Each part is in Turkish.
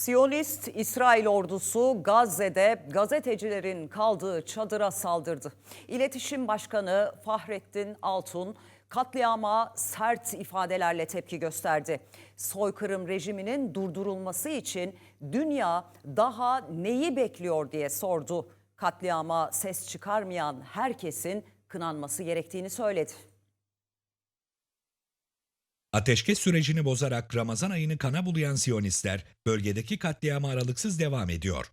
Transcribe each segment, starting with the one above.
Siyonist İsrail ordusu Gazze'de gazetecilerin kaldığı çadıra saldırdı. İletişim Başkanı Fahrettin Altun katliama sert ifadelerle tepki gösterdi. Soykırım rejiminin durdurulması için dünya daha neyi bekliyor diye sordu. Katliama ses çıkarmayan herkesin kınanması gerektiğini söyledi. Ateşkes sürecini bozarak Ramazan ayını kana bulayan Siyonistler bölgedeki katliama aralıksız devam ediyor.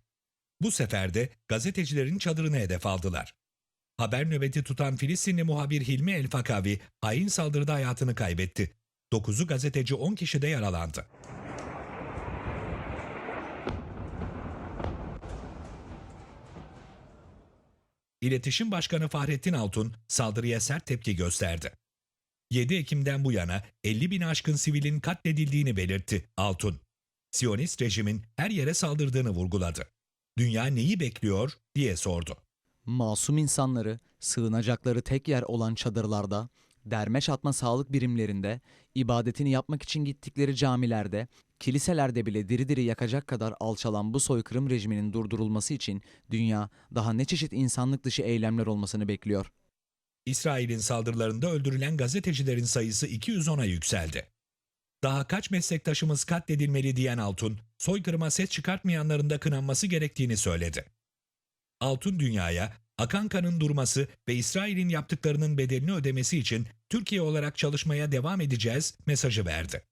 Bu sefer de gazetecilerin çadırını hedef aldılar. Haber nöbeti tutan Filistinli muhabir Hilmi El Fakavi hain saldırıda hayatını kaybetti. 9'u gazeteci 10 kişi de yaralandı. İletişim Başkanı Fahrettin Altun saldırıya sert tepki gösterdi. 7 Ekim'den bu yana 50 bin aşkın sivilin katledildiğini belirtti Altun. Siyonist rejimin her yere saldırdığını vurguladı. Dünya neyi bekliyor diye sordu. Masum insanları sığınacakları tek yer olan çadırlarda, dermeş atma sağlık birimlerinde, ibadetini yapmak için gittikleri camilerde, kiliselerde bile diri diri yakacak kadar alçalan bu soykırım rejiminin durdurulması için dünya daha ne çeşit insanlık dışı eylemler olmasını bekliyor. İsrail'in saldırılarında öldürülen gazetecilerin sayısı 210'a yükseldi. Daha kaç meslektaşımız katledilmeli diyen Altun, soykırıma ses çıkartmayanların da kınanması gerektiğini söyledi. Altun dünyaya akan kanın durması ve İsrail'in yaptıklarının bedelini ödemesi için Türkiye olarak çalışmaya devam edeceğiz mesajı verdi.